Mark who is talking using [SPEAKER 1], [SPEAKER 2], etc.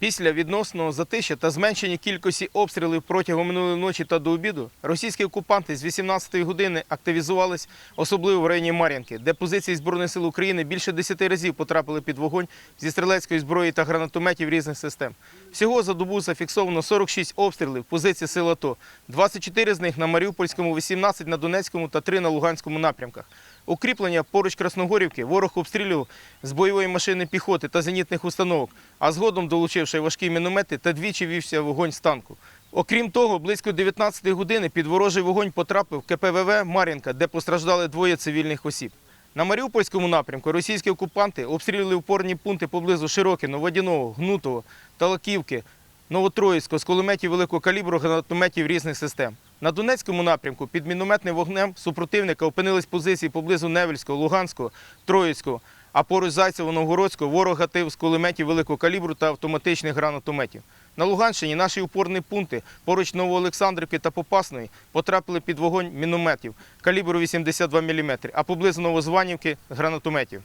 [SPEAKER 1] Після відносного затища та зменшення кількості обстрілів протягом минулої ночі та до обіду російські окупанти з 18-ї години активізувались, особливо в районі Мар'їнки, де позиції Збройних сил України більше 10 разів потрапили під вогонь зі стрілецької зброї та гранатометів різних систем. Всього за добу зафіксовано 46 обстрілів позицій сил АТО, 24 з них на Маріупольському, 18 на Донецькому та 3 на Луганському напрямках. Укріплення поруч Красногорівки ворог обстрілював з бойової машини піхоти та зенітних установок, а згодом долучивши важкі міномети та двічі вівся вогонь з танку. Окрім того, близько 19 години під ворожий вогонь потрапив КПВВ Мар'їнка, де постраждали двоє цивільних осіб. На Маріупольському напрямку російські окупанти обстрілювали опорні пункти поблизу Широкіно, Водяного, Гнутого, Талаківки, Новотроїцького з кулеметів великого калібру гранатометів різних систем. На Донецькому напрямку під мінометним вогнем супротивника опинились позиції поблизу Невельського, Луганського, Троїцького, а поруч Зайцево Новгородського ворог гатив з кулеметів великого калібру та автоматичних гранатометів. На Луганщині наші опорні пункти поруч Новоолександрівки та Попасної потрапили під вогонь мінометів калібру 82 мм, а поблизу Новозванівки гранатометів.